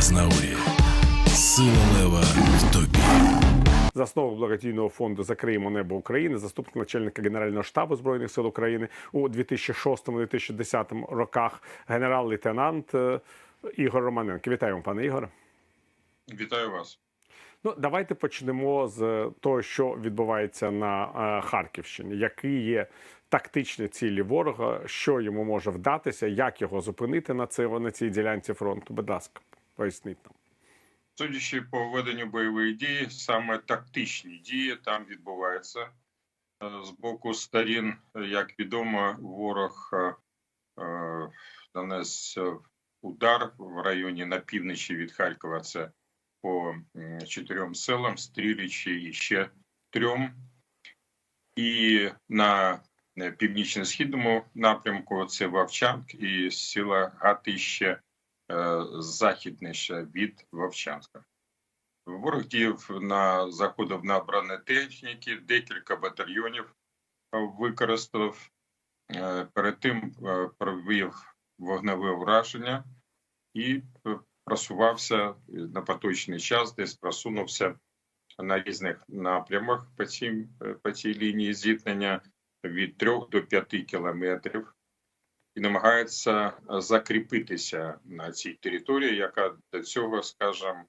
Азнаурі. Сила лева в тобі. засновник благодійного фонду Закриємо небо України, заступник начальника Генерального штабу збройних сил України у 2006-2010 роках, генерал-лейтенант е, Ігор Романенко. Вітаємо, пане Ігоре. Вітаю вас. Ну, давайте почнемо з того, що відбувається на е, Харківщині. Які є тактичні цілі ворога, що йому може вдатися, як його зупинити на цій ділянці фронту? Будь ласка, поясніть нам. Судячи по веденню бойових дій, саме тактичні дії там відбуваються. Е, З боку сторін, як відомо, ворог е, е, нанес е, удар в районі на півночі від Харкова. Це по чотирьом селам, стрілячи і ще трьом. І на північно-східному напрямку це Вовчанк і села Гатище західніше від Вовчанська. Ворог діяв на заходив на бронетехніки, декілька батальйонів е, використав. Е, Перед тим е, провів вогневе враження і е, просувався на поточний час, десь просунувся на різних напрямах по цій, е, по цій лінії зіткнення від 3 до 5 кілометрів і намагається е, закріпитися на цій території, яка до цього, скажімо,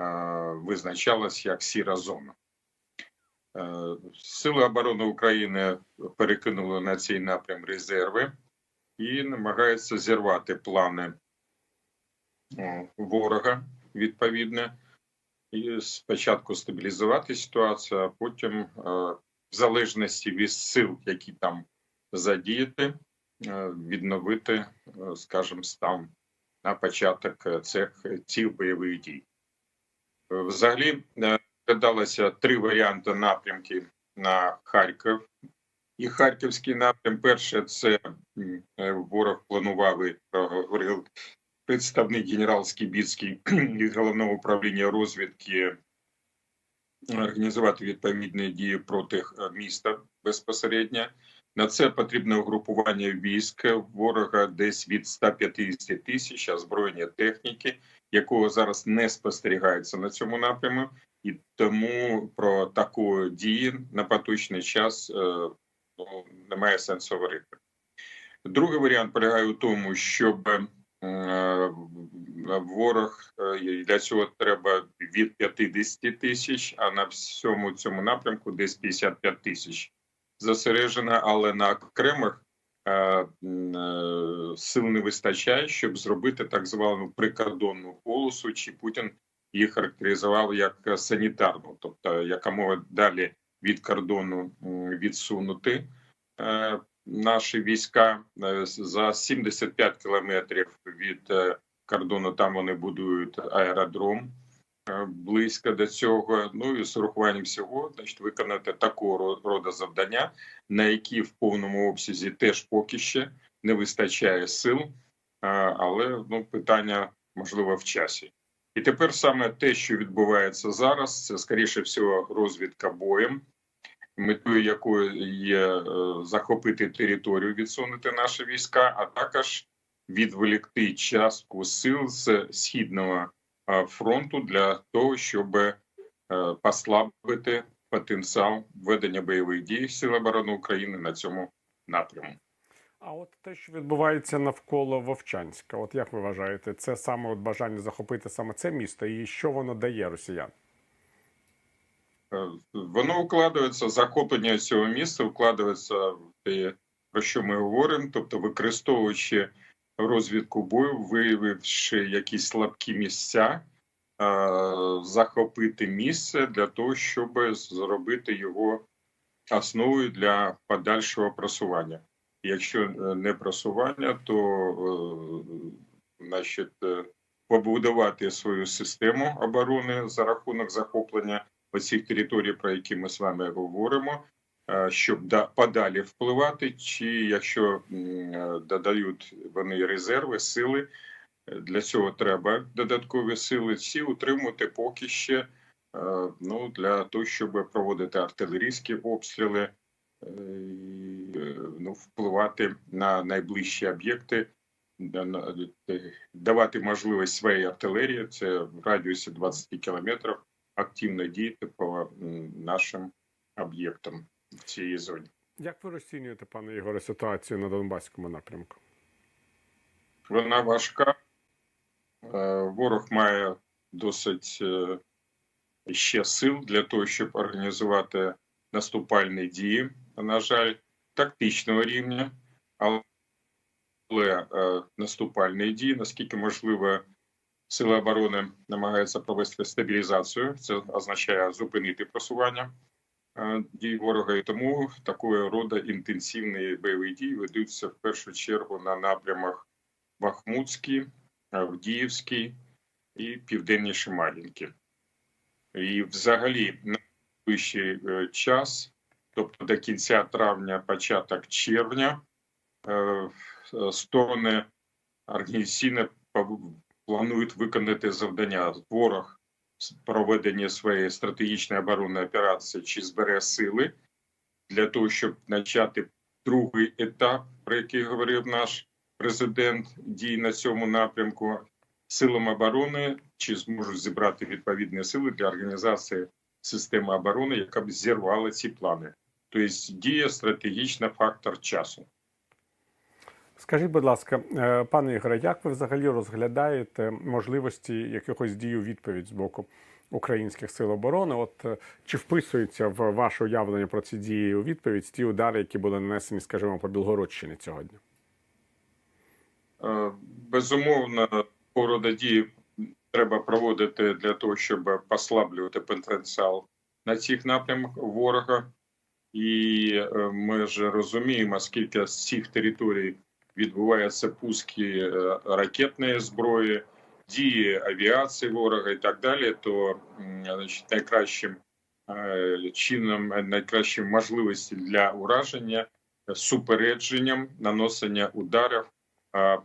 е, визначалась як сіра зона. Е, Сили оборони України перекинули на цей напрям резерви і намагаються зірвати плани ворога відповідно. І спочатку стабілізувати ситуацію, а потім, в залежності від сил, які там задіяти, відновити, е, скажімо, стан на початок е, цих цих бойових дій. Е, Взагалі е, три варіанти напрямки на Харків. І Харківський напрям. Перше, це е, ворог планував і проговорив представник генерал Скібіцький від головного управління розвідки організувати відповідні дії проти е, міста безпосередньо. На це потрібне угрупування військ ворога десь від 150 тисяч озброєння техніки, якого зараз не спостерігається на цьому напрямі, і тому про таку дії на поточний час е, ну, немає сенсу говорити. Другий варіант полягає у тому, щоб е, ворог е, для цього треба від 50 тисяч, а на всьому цьому напрямку десь 55 тисяч зосереджено, але на окремих е, е, сил не вистачає, щоб зробити так звану прикордонну полосу, чи Путін їх характеризував як санітарну, тобто якомога далі від кордону відсунути е, наші війська за 75 кілометрів від кордону. Там вони будують аеродром близько до цього. Ну і з урахуванням всього, значить, виконати такого роду завдання, на які в повному обсязі теж поки ще не вистачає сил, е, але ну питання можливо в часі. І тепер саме те, що відбувається зараз, це скоріше всього розвідка боєм, метою якої є е, захопити територію, відсунути наші війська, а також відволікти частку сил з східного е, фронту для того, щоб е, послабити потенціал ведення бойових дій Сил оборони України на цьому напряму. А от те, що відбувається навколо Вовчанська, от як ви вважаєте, це саме от бажання захопити саме це місто, і що воно дає росіян? Е, Воно укладається, захоплення цього міста вкладається в те, про що ми говоримо, тобто використовуючи розвідку бою, виявивши якісь слабкі місця, е, захопити місце для того, щоб зробити його основою для подальшого просування. Якщо е, не просування, то е, значить, побудувати свою систему оборони за рахунок захоплення оцих територій, про які ми з вами говоримо, щоб да- подалі впливати, чи якщо е, додають вони резерви, сили, е, для цього треба додаткові сили, ці утримувати поки ще е, ну, для того, щоб проводити артилерійські обстріли, е, е, ну, впливати на найближчі об'єкти да- е, давати можливість своїй артилерії, це в радіусі 20 кілометрів, активно діяти по нашим об'єктам в цій зоні. Як ви розцінюєте, пане Ігоре, ситуацію на Донбаському напрямку? Вона важка. Е, Ворог має досить е, ще сил для того, щоб організувати наступальні дії. На жаль, тактичного рівня, але е, наступальні дії, наскільки можливо, сили оборони намагаються провести стабілізацію. Це означає зупинити просування дій ворога. І тому такого роду інтенсивні бойові дії ведуться в першу чергу на напрямах Бахмутський, Авдіївський і Південніше Мар'їнки. І взагалі на найближчий е, час, тобто до кінця травня, початок червня, е, е, сторони організаційно планують виконати завдання. Ворог проведення своєї стратегічної оборонної операції чи збере сили для того, щоб почати другий етап, про який говорив наш президент дій на цьому напрямку силам оборони, чи зможуть зібрати відповідні сили для організації системи оборони, яка б зірвала ці плани. Тобто діє стратегічний фактор часу. Скажіть, будь ласка, е, пане Ігоре, як ви взагалі розглядаєте можливості якихось дій у відповідь з боку українських сил оборони? От е, чи вписується в ваше уявлення про ці дії у відповідь ті удари, які були нанесені, скажімо, по Білгородщині сьогодні? Е, Безумовно, порода дії треба проводити для того, щоб послаблювати потенціал на цих напрямках ворога. І ми ж розуміємо, скільки з цих територій відбуваються пуски е, ракетної зброї, дії авіації ворога і так далі, то значить, найкращим е, чином, е, найкращим можливості для ураження е, супередженням наносення ударів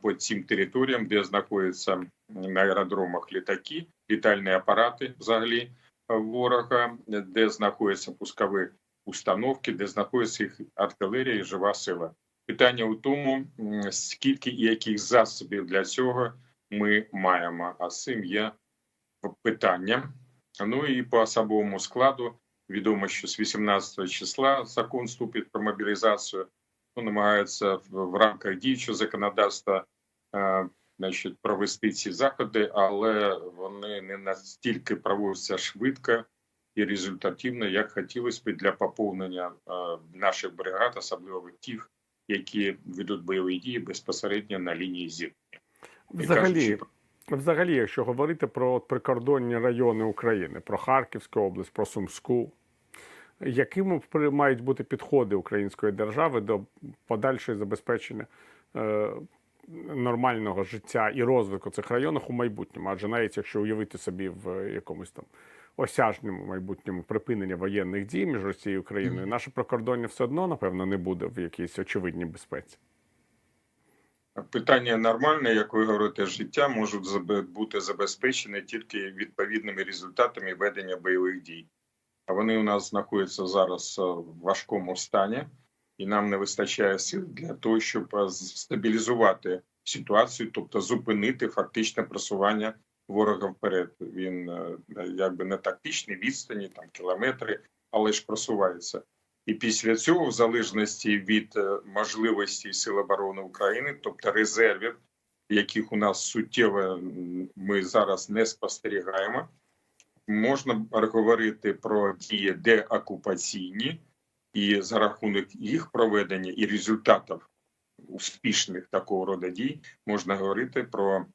по цим територіям, де знаходяться на аеродромах літаки, літальні апарати взагалі ворога, де знаходяться пускові установки, де знаходиться їх артилерія і жива сила. Питання у тому, скільки і яких засобів для цього ми маємо. А цим є питання. Ну і по особовому складу відомо, що з 18 числа закон вступить про мобілізацію ну, намагаються в, в рамках діючого законодавства е, значить, провести ці заходи, але вони не настільки проводяться швидко і результативно, як хотілося б для поповнення е, наших бригад, особливо тих, які ведуть бойові дії безпосередньо на лінії зіткнення. Взагалі, кажучи взагалі, якщо говорити про прикордонні райони України, про Харківську область, про Сумську, якими мають бути підходи української держави до подальшого забезпечення е, нормального життя і розвитку цих районах у майбутньому? Адже навіть якщо уявити собі в якомусь там осяжному майбутньому припинення воєнних дій між Росією і Україною, наше прикордоння все одно, напевно, не буде в якійсь очевидній безпеці. Питання нормальне, як ви говорите, життя можуть бути забезпечені тільки відповідними результатами ведення бойових дій. А вони у нас знаходяться зараз е, в важкому стані, і нам не вистачає сил для того, щоб е, стабілізувати ситуацію, тобто зупинити фактичне просування ворога вперед. Він е, якби на тактичній відстані, там кілометри, але ж просувається. І після цього, в залежності від е, можливості Сил оборони України, тобто резервів, яких у нас суттєво ми зараз не спостерігаємо, можна говорити про дії деокупаційні, і за рахунок їх проведення і результатів успішних такого роду дій можна говорити про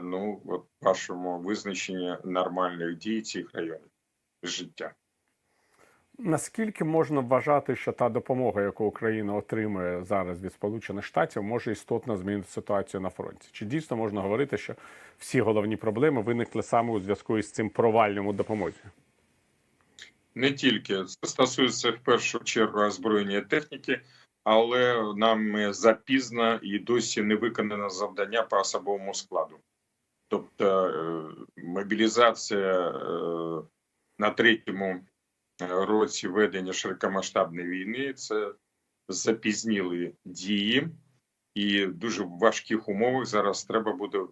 ну от вашому визначенні нормальних дій цих районів життя. Наскільки можна вважати, що та допомога, яку Україна отримує зараз від Сполучених Штатів, може істотно змінити ситуацію на фронті? Чи дійсно можна говорити, що всі головні проблеми виникли саме у зв'язку із цим проваллям у допомозі? Не тільки це стосується в першу чергу озброєння техніки, але нам запізно і досі не виконано завдання по особовому складу. Тобто е, мобілізація е, на третьому році ведення широкомасштабної війни це запізніли дії, і в дуже важких умовах зараз треба буде е,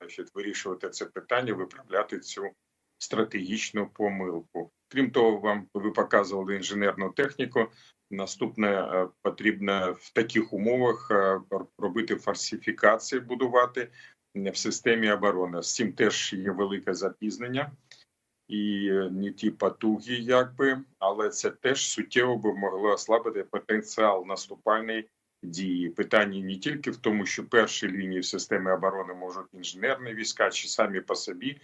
значить, вирішувати це питання, виправляти цю стратегічну помилку. Крім того, вам ви показували інженерну техніку. Наступне е, потрібно в таких умовах е, робити фальсифікації, будувати в системі оборони. З цим теж є велике запізнення і е, не ті потуги, якби, але це теж суттєво би могло ослабити потенціал наступальної дії. Питання не тільки в тому, що перші лінії в системі оборони можуть інженерні війська чи самі по собі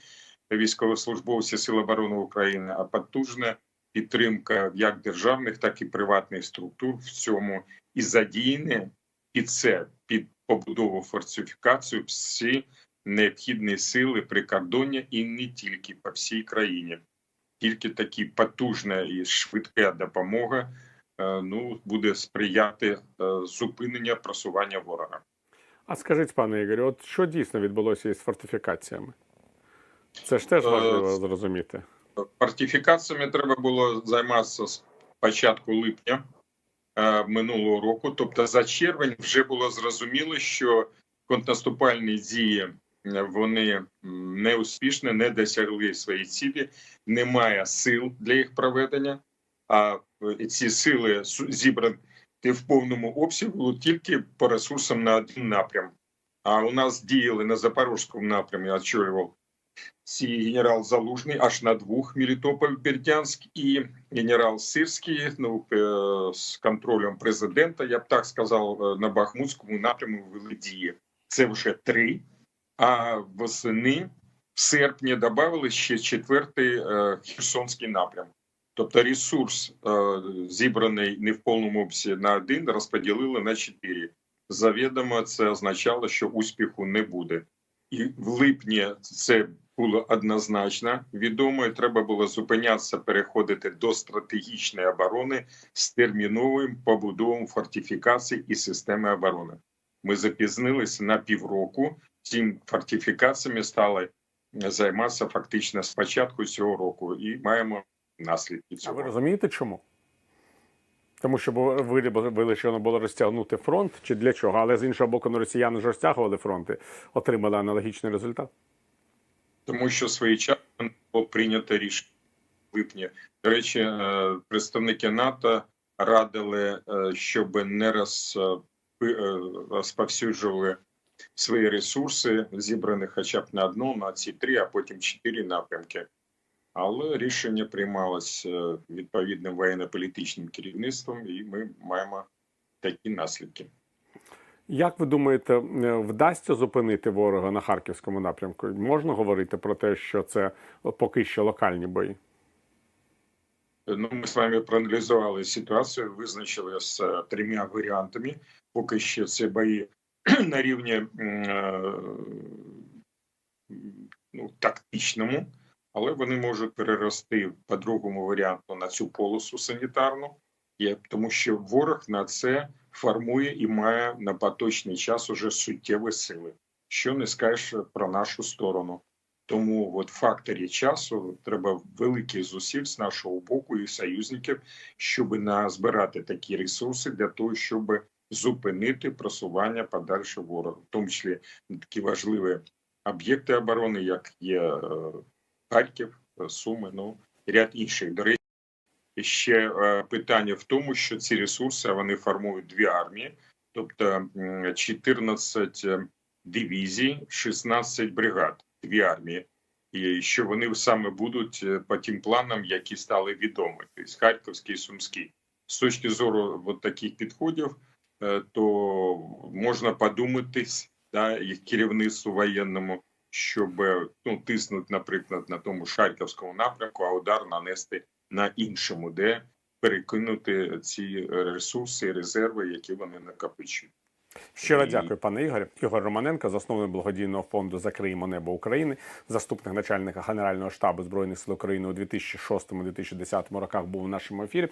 військовослужбовці Сил оборони України, а потужна підтримка як державних, так і приватних структур в цьому і задіяні під це під побудову фортифікацію всі необхідні сили прикордоння і не тільки по всій країні. Тільки такі потужна і швидка допомога е, ну буде сприяти е, зупинення просування ворога. А скажіть, пане Ігорю, от що дійсно відбулося із фортифікаціями? Це ж теж Е, важливо зрозуміти. Фортифікаціями треба було займатися з початку липня минулого року. Тобто, за червень вже було зрозуміло, що контрнаступальні дії е, вони не успішні, не досягли свої цілі, немає сил для їх проведення. А е, ці сили зібрані в повному обсягу тільки по ресурсам на один напрям. А у нас діяли на Запорізькому напрямі, очолював ці генерал Залужний аж на двох Мелітополь Бердянськ і генерал Сирський ну, з контролем президента, я б так сказав, е, на Бахмутському напряму вели дії. Це вже три. А восени в серпні додали ще четвертий е, Херсонський напрям. Тобто ресурс, е, зібраний не в повному обсязі на один, розподілили на чотири. Завідомо це означало, що успіху не буде. І в липні це було однозначно відомо, і треба було зупинятися, переходити до стратегічної оборони з терміновим побудовом фортифікацій і системи оборони. Ми запізнилися на півроку. Цим фортифікаціями стали займатися фактично з початку цього року, і маємо наслідки А ви розумієте чому? Тому що вирішено було розтягнути фронт чи для чого? Але з іншого боку, ну, росіяни ж розтягували фронти, отримали аналогічний результат. тому що своєчасно було прийнято рішення в липні. До речі, е, представники НАТО радили, е, щоб не е, розповсюджували свої ресурси, зібрані хоча б на одну, на ці три, а потім чотири напрямки. Але рішення приймалось е, відповідним воєнно-політичним керівництвом, і ми маємо такі наслідки. Як ви думаєте, е, вдасться зупинити ворога на харківському напрямку? Можна говорити про те, що це поки що локальні бої? Ну, ми з вами проаналізували ситуацію, визначили з е, трьома варіантами. Поки що це бої на рівні ну, тактичному, але вони можуть перерости по другому варіанту на цю полосу санітарну, тому що ворог на це формує і має на поточний час уже суттєві сили. Що не скажеш про нашу сторону. Тому от факторі часу треба великих зусиль з нашого боку і союзників, щоб назбирати такі ресурси для того, щоб зупинити просування подальше ворога, в тому числі такі важливі об'єкти оборони, як є е, Харків, е, Суми, ну і ряд інших. До речі, ще е, питання в тому, що ці ресурси вони формують дві армії, тобто м, 14 дивізій, 16 бригад, дві армії. І що вони саме будуть е, по тим планам, які стали відомі, тобто Харківський і Сумський. З точки зору от таких підходів, е, то можна подумати да, їх керівництву воєнному, щоб е, ну, тиснути, наприклад, на тому Харківському напрямку, а удар нанести на іншому, де перекинути ці ресурси, резерви, які вони накопичують. Щиро дякую, пане Ігорю. Ігор Романенко, засновник благодійного фонду Закриємо небо України, заступник начальника Генерального штабу збройних сил України у 2006-2010 роках був в нашому ефірі.